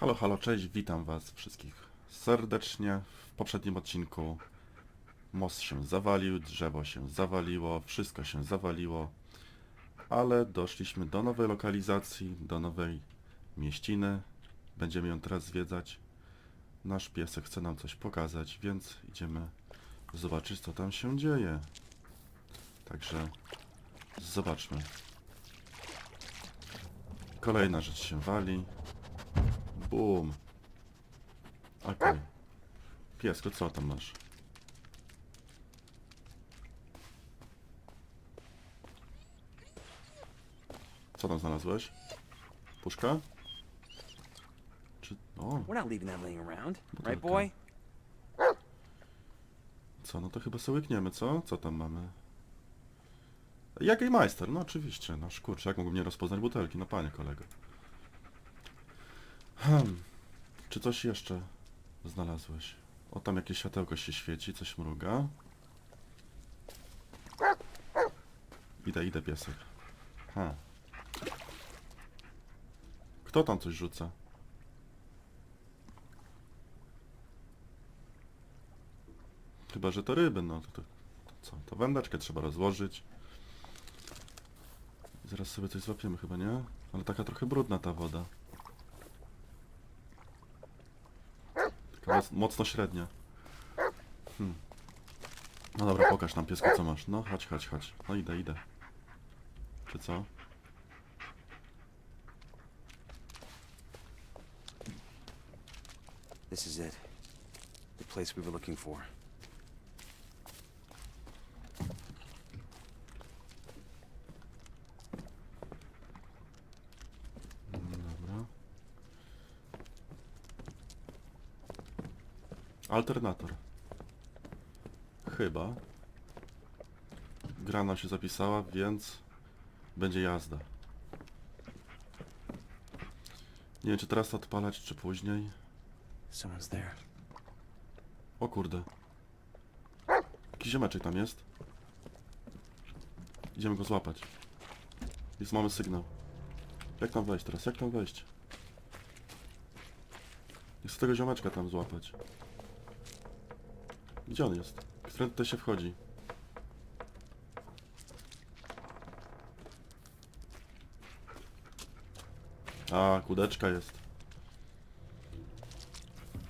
Halo, halo, cześć, witam was wszystkich serdecznie. W poprzednim odcinku most się zawalił, drzewo się zawaliło, wszystko się zawaliło, ale doszliśmy do nowej lokalizacji, do nowej mieściny. Będziemy ją teraz zwiedzać. Nasz piesek chce nam coś pokazać, więc idziemy zobaczyć, co tam się dzieje. Także zobaczmy. Kolejna rzecz się wali. Bum. Okej. Piesko, co tam masz? Co tam znalazłeś? Puszka? Czy... O, We're not leaving that laying around, right, boy? co? No to chyba sobie łykniemy, co? Co tam mamy? Jakiej majster? No oczywiście, no kurczę, jak mógłbym nie rozpoznać butelki? No panie kolego. Hmm. Czy coś jeszcze znalazłeś? O, tam jakieś światełko się świeci, coś mruga. Idę, idę, piesek. Ha. Kto tam coś rzuca? Chyba, że to ryby, no to, to, to co? To wędeczkę trzeba rozłożyć. Zaraz sobie coś złapiemy chyba, nie? Ale taka trochę brudna ta woda. Taka moc, mocno średnia. Hmm. No dobra, pokaż nam piesku co masz. No, chodź, chodź, chodź. No idę, idę. Czy co? This is it. The place we were looking for. Dobra. Alternator. Chyba. Gra nam się zapisała, więc będzie jazda. Nie wiem, czy teraz to odpalać, czy później. Someone's there. O kurde. Jakiś ziomeczek tam jest. Idziemy go złapać. Jest, mamy sygnał. Jak tam wejść teraz? Jak tam wejść? Jest tego ziomeczka tam złapać. Gdzie on jest? Którędy tutaj się wchodzi? A, kudeczka jest.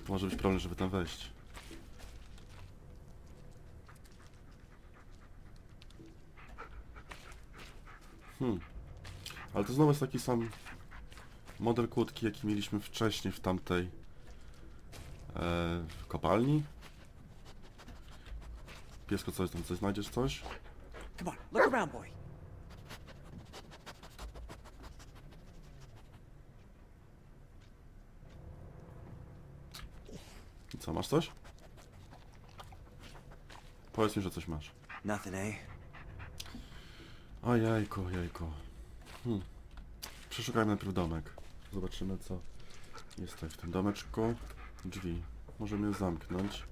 Może być problem, żeby tam wejść. Hmm. Ale to znowu jest taki sam model kłódki, jaki mieliśmy wcześniej w tamtej e, w kopalni. Piesko, coś tam, coś znajdziesz, coś? Come on, look around, boy. I co, masz coś? Powiedz mi, że coś masz. Nothing, eh? O jajku, jajku. Hmm. Przeszukajmy najpierw domek. Zobaczymy, co jest tutaj w tym domeczku. Drzwi. Możemy je zamknąć.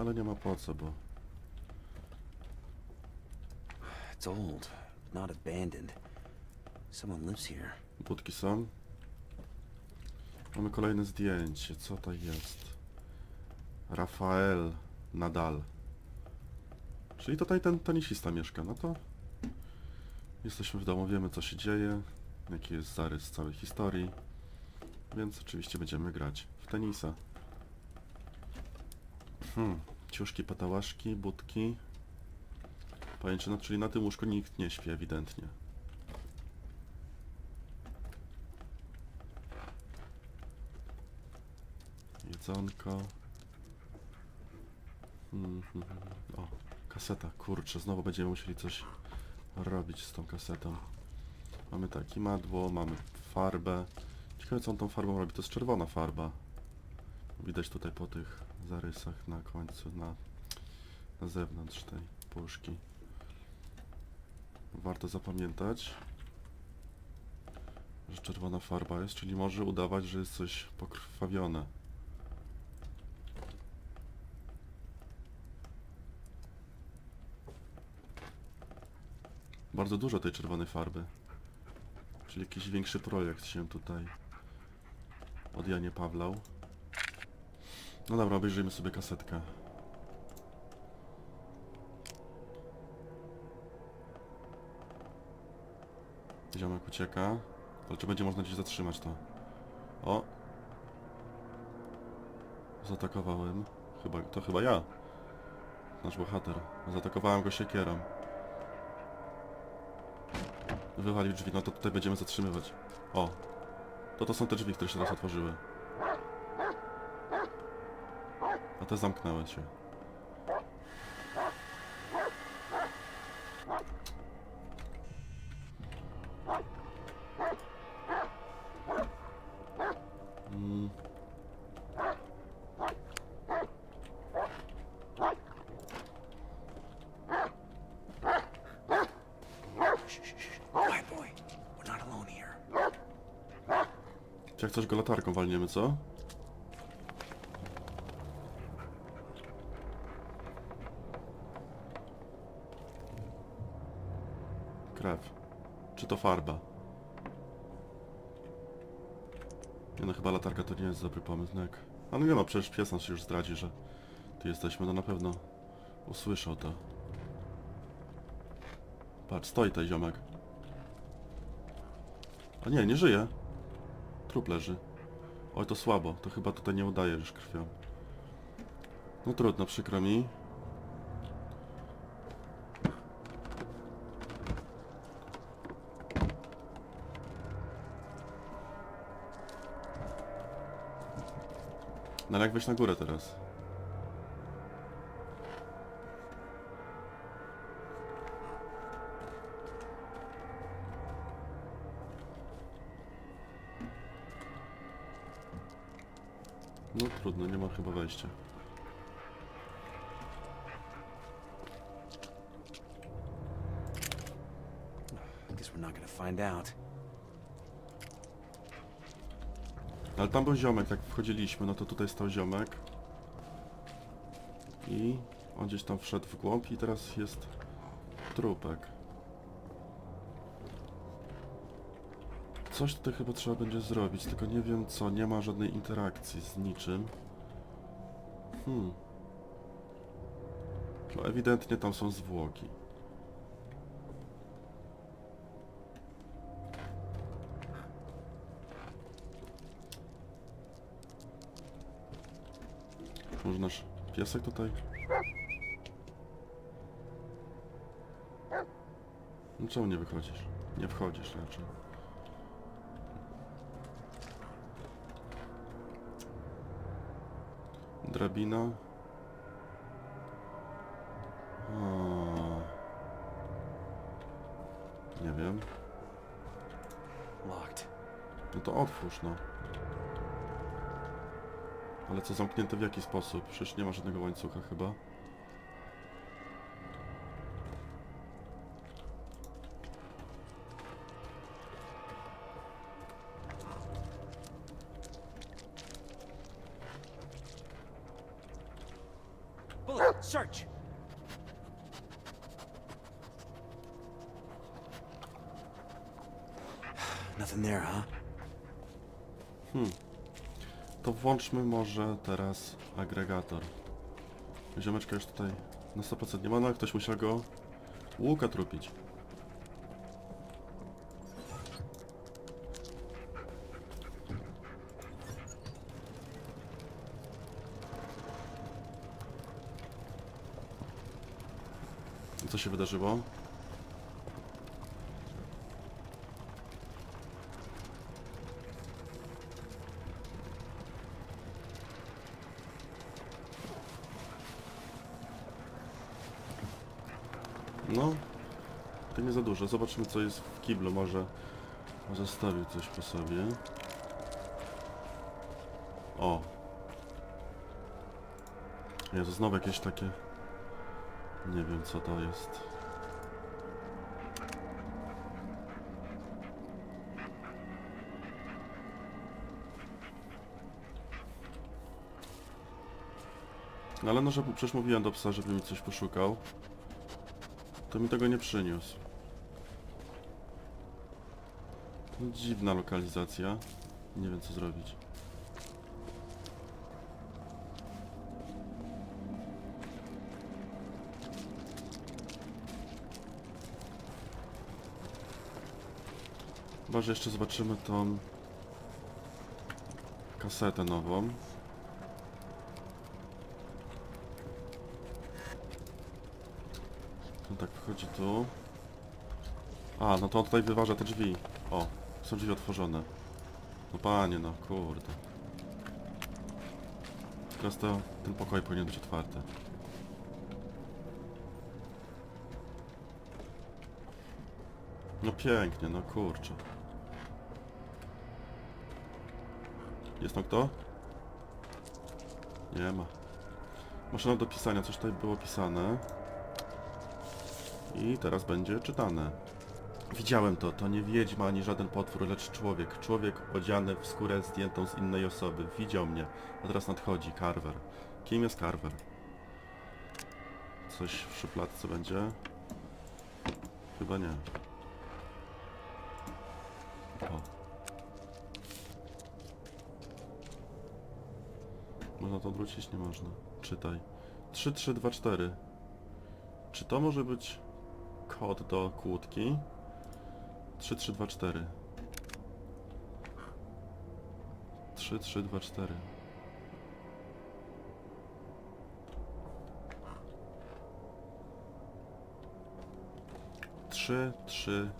Ale nie ma po co, bo... It's old, not abandoned. Someone lives here. Budki są. Mamy kolejne zdjęcie. Co to jest? Rafael Nadal. Czyli tutaj ten tenisista mieszka. No to jesteśmy w domu, wiemy co się dzieje, jaki jest zarys całej historii. Więc oczywiście będziemy grać w tenisa. Hmm. Ciuszki, patałaszki, budki. Pajęczyna, czyli na tym łóżku nikt nie śpi ewidentnie. Jedzonko. Mhm. O, kaseta. Kurczę, znowu będziemy musieli coś robić z tą kasetą. Mamy tak, imadło, mamy farbę. Ciekawe co on tą farbą robi. To jest czerwona farba. Widać tutaj po tych zarysach na końcu, na, na zewnątrz tej puszki. Warto zapamiętać, że czerwona farba jest, czyli może udawać, że jest coś pokrwawione. Bardzo dużo tej czerwonej farby. Czyli jakiś większy projekt się tutaj od Janie Pawlał. No dobra, obejrzyjmy sobie kasetkę. Ziomek ucieka. Ale czy będzie można gdzieś zatrzymać to? O! Zaatakowałem. Chyba, to chyba ja. Nasz bohater. Zaatakowałem go siekierą. Wywalił drzwi, no to tutaj będziemy zatrzymywać. O! To to są te drzwi, które się teraz otworzyły. A te zamknęły się. Mm. Jak coś go latarką walniemy, co? Krew. Czy to farba? Nie no, chyba latarka to nie jest dobry pomysł, no jak... Ale nie no, przecież pies nas już zdradzi, że tu jesteśmy, no na pewno usłyszał to. Patrz, stoi ten ziomek. A nie, nie żyje. Trup leży. Oj, to słabo. To chyba tutaj nie udaje już krwią. No trudno, przykro mi. No ale jak wejść na górę teraz? No trudno, nie ma chyba wejścia. Find out. Ale tam był ziomek, jak wchodziliśmy, no to tutaj stał ziomek. I on gdzieś tam wszedł w głąb i teraz jest trupek. Coś tutaj chyba trzeba będzie zrobić, tylko nie wiem co, nie ma żadnej interakcji z niczym. Hmm. No ewidentnie tam są zwłoki. Nasz piesek tutaj? No czemu nie wychodzisz? Nie wchodzisz raczej. Drabina. O. Nie wiem. Locked. No to otwórz, no. Ale co, zamknięte w jaki sposób? Przecież nie ma żadnego łańcucha chyba. Bullet, search. Nothing there, huh? To włączmy może teraz agregator. Ziomeczka już tutaj na 100% nie ma, no ale ktoś musiał go łuka trupić. Co się wydarzyło? No, to nie za dużo. Zobaczmy co jest w kiblu. Może zostawił coś po sobie. O. Jezu, znowu jakieś takie... Nie wiem co to jest. No ale no, że przecież mówiłem do psa, żeby mi coś poszukał. To mi tego nie przyniósł. Dziwna lokalizacja. Nie wiem co zrobić. Chyba, że jeszcze zobaczymy tą kasetę nową. Tak, wchodzi tu. A, no to on tutaj wyważa te drzwi. O, są drzwi otworzone. No panie, no kurde. Teraz to ten pokoj powinien być otwarty. No pięknie, no kurczę. Jest tam kto? Nie ma. Maszyna do pisania, coś tutaj było pisane. I teraz będzie czytane. Widziałem to, to nie wiedźma ani żaden potwór, lecz człowiek. Człowiek odziany w skórę zdjętą z innej osoby. Widział mnie, a teraz nadchodzi Carver. Kim jest Carver? Coś w szufladce będzie? Chyba nie. O. Można to odwrócić? Nie można. Czytaj. 3324. Czy to może być kod do kłódki? 3324. 3324. Trzy, trzy,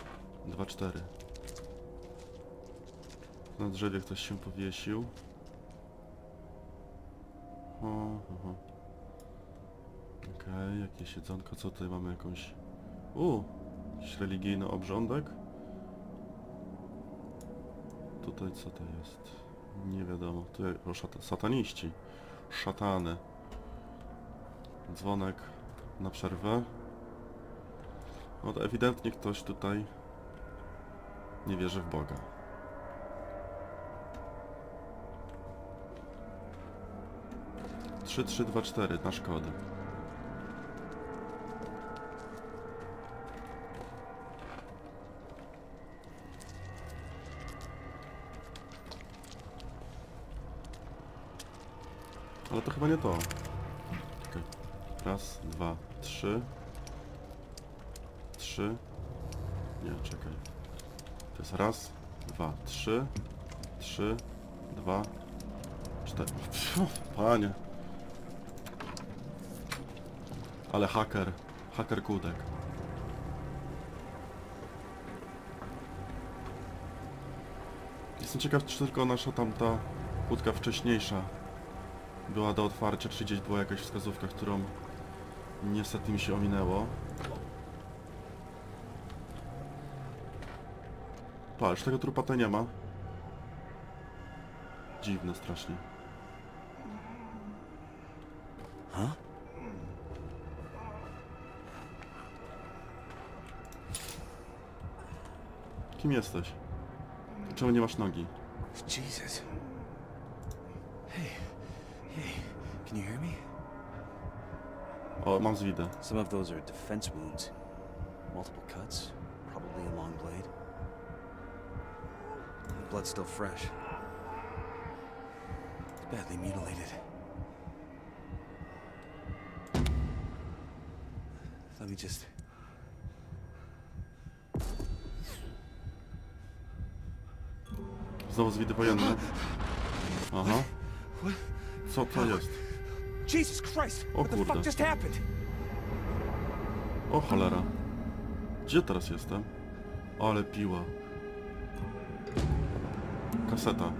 dwa, cztery. Na drzewie ktoś się powiesił. Okej, jakieś jedzonko, co tutaj mamy jakąś... U, jakiś religijny obrządek. Tutaj co to jest? Nie wiadomo. Tu jak- o, szata, sataniści. Szatany. Dzwonek na przerwę. No to ewidentnie ktoś tutaj nie wierzy w Boga. Trzy, trzy, dwa, cztery, nasz kod. Ale to chyba nie to. Czekaj. Raz, dwa, trzy. Trzy. Nie, czekaj. To jest raz, dwa, trzy. Trzy, dwa, cztery. Pfu, Panie. Ale haker. Haker kudek. Jestem ciekaw, czy tylko nasza tamta kłódka wcześniejsza była do otwarcia, czy gdzieś była jakaś wskazówka, którą niestety mi się ominęło. Patrz, tego trupa tutaj nie ma. Dziwne strasznie. Huh? Kim jesteś? Czemu nie masz nogi? Jesus. Can you hear me? O, mam zwidę. Some of those are defense wounds. Multiple cuts, probably a long blade. The blood's still fresh. It's Badly mutilated. Let me just. Znowu zwidy wojenne. Aha. What? Co to jest? Jesus Christ! O what the kurde. fuck just happened? O cholera. Gdzie teraz jestem? Ale piła. Kaseta.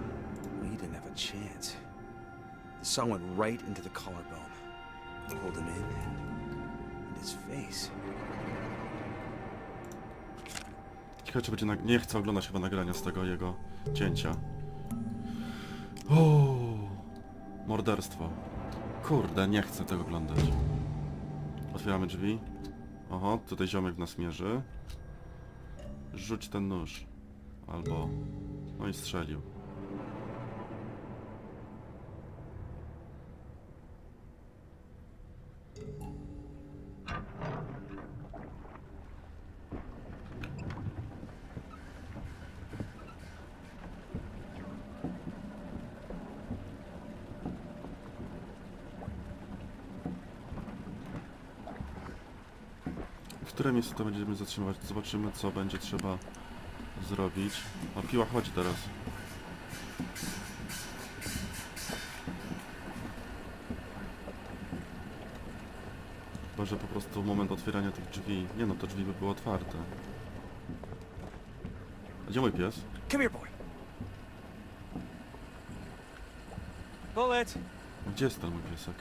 We didn't have a chance. The song went right into the collarbone. Pulled him in and, and his face. Ciekawe, czy będzie nag- Nie chcę oglądać chyba nagrania z tego jego cięcia. O, morderstwo. Kurde, nie chcę tego oglądać. Otwieramy drzwi. Oho, tutaj ziomek w nas mierzy. Rzuć ten nóż. Albo... No i strzelił. W które miejsce to będziemy zatrzymywać? Zobaczymy, co będzie trzeba zrobić. A piła chodzi teraz. Chyba, że po prostu moment otwierania tych drzwi. Nie no, te drzwi by były otwarte. A gdzie mój pies? Come here, boy. Bullet. Gdzie jest ten mój piesek?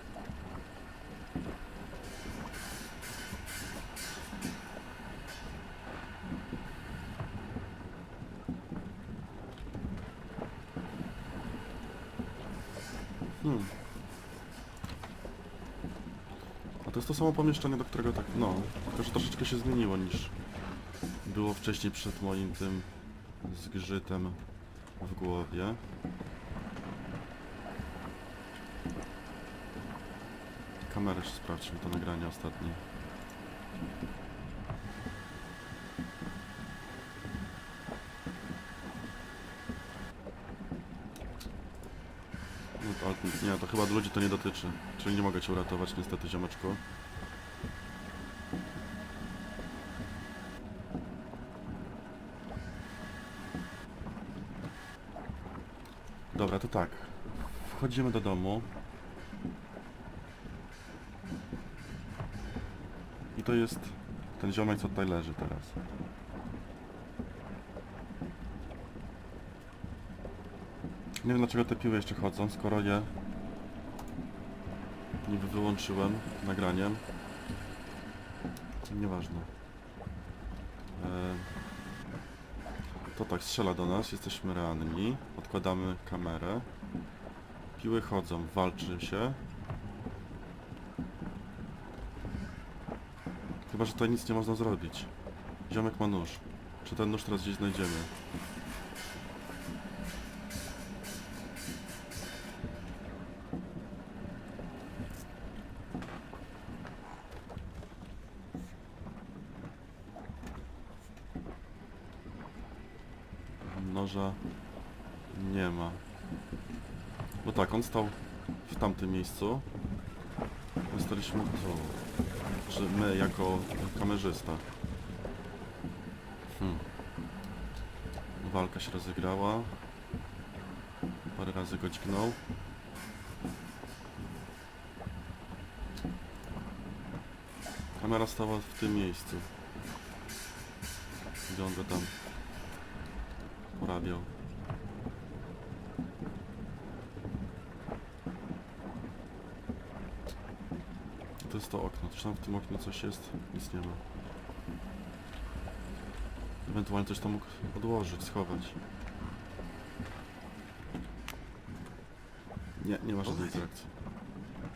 Hmm. A to jest to samo pomieszczenie, do którego tak, no, tylko że troszeczkę się zmieniło niż było wcześniej przed moim tym zgrzytem w głowie. Kamerę sprawdźmy, to nagranie ostatnie. No to, ale chyba ludzi to nie dotyczy. Czyli nie mogę cię uratować niestety, ziomeczku. Dobra, to tak. Wchodzimy do domu. I to jest ten ziomek, co tutaj leży teraz. Nie wiem dlaczego te piły jeszcze chodzą, skoro je niby wyłączyłem nagraniem. Nieważne. E, to tak, strzela do nas, jesteśmy ranni. Odkładamy kamerę. Piły chodzą, walczy się. Chyba, że tutaj nic nie można zrobić. Ziomek ma nóż. Czy ten nóż teraz gdzieś znajdziemy? Noża nie ma. Bo tak, on stał tamtym miejscu. My staliśmy tu. Czy my jako kamerzysta. Hmm. Walka się rozegrała. Parę razy go dźgnął. Kamera stała w tym miejscu. Gdzie on go tam porabiał. To jest to okno. Czy tam w tym oknie coś jest? Nic nie ma. Ewentualnie coś tam mógł odłożyć, schować. Nie, nie ma żadnej interakcji.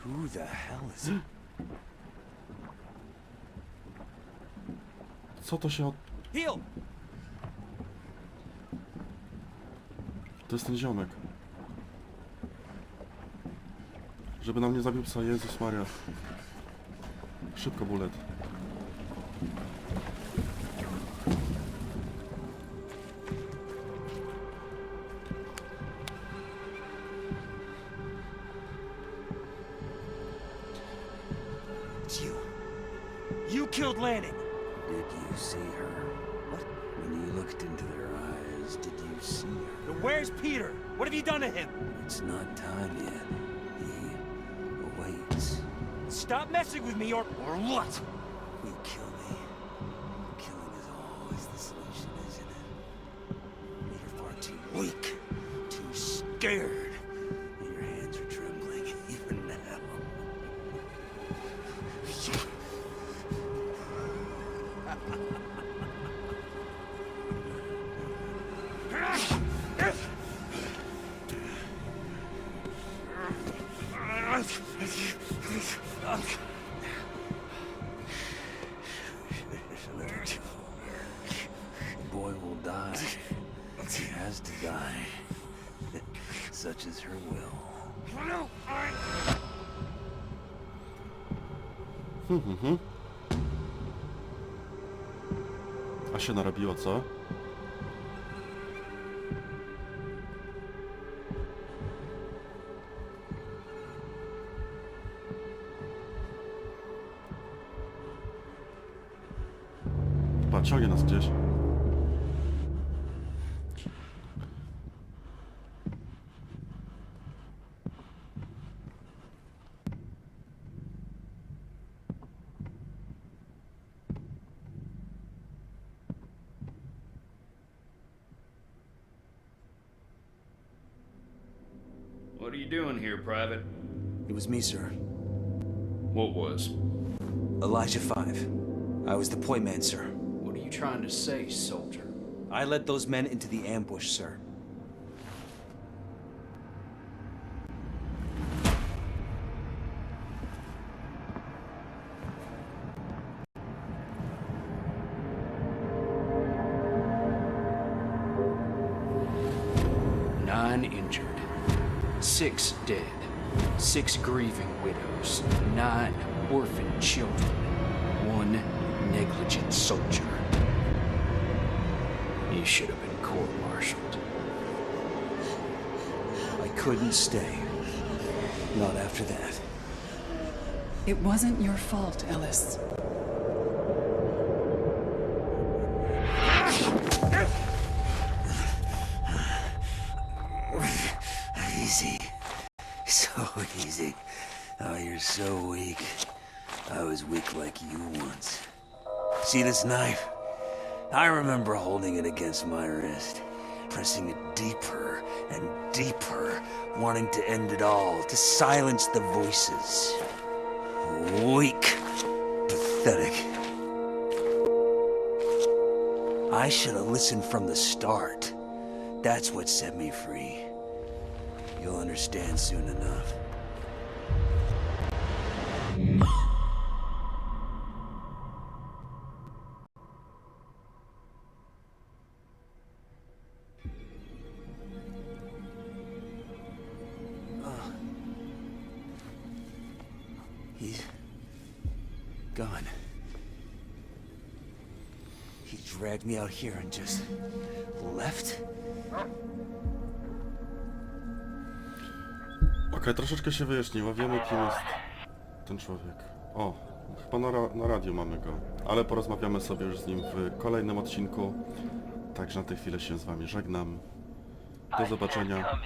Who the hell is it? Co to się od... Heal! To jest ten ziomek. Żeby nam nie zabił psa, Jezus Maria. Szybko, bullet. Scared. Się narobiło, co? Patrz, ciągnie nas gdzieś. Here, Private? It was me, sir. What was? Elijah 5. I was the point man, sir. What are you trying to say, soldier? I led those men into the ambush, sir. Dead, six grieving widows, nine orphan children, one negligent soldier. You should have been court-martialed. I couldn't stay. Not after that. It wasn't your fault, Ellis. Easy. Oh, you're so weak. I was weak like you once. See this knife? I remember holding it against my wrist, pressing it deeper and deeper, wanting to end it all, to silence the voices. Weak. Pathetic. I should have listened from the start. That's what set me free. You'll understand soon enough. Gone. He dragged me out here and just left? Okej, troszeczkę się wyjaśniło. Wiemy, kim jest ten człowiek. O, chyba na, ra na radiu mamy go. Ale porozmawiamy sobie już z nim w kolejnym odcinku. Także na tę chwilę się z wami żegnam. Do zobaczenia.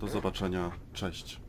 Do zobaczenia. Cześć.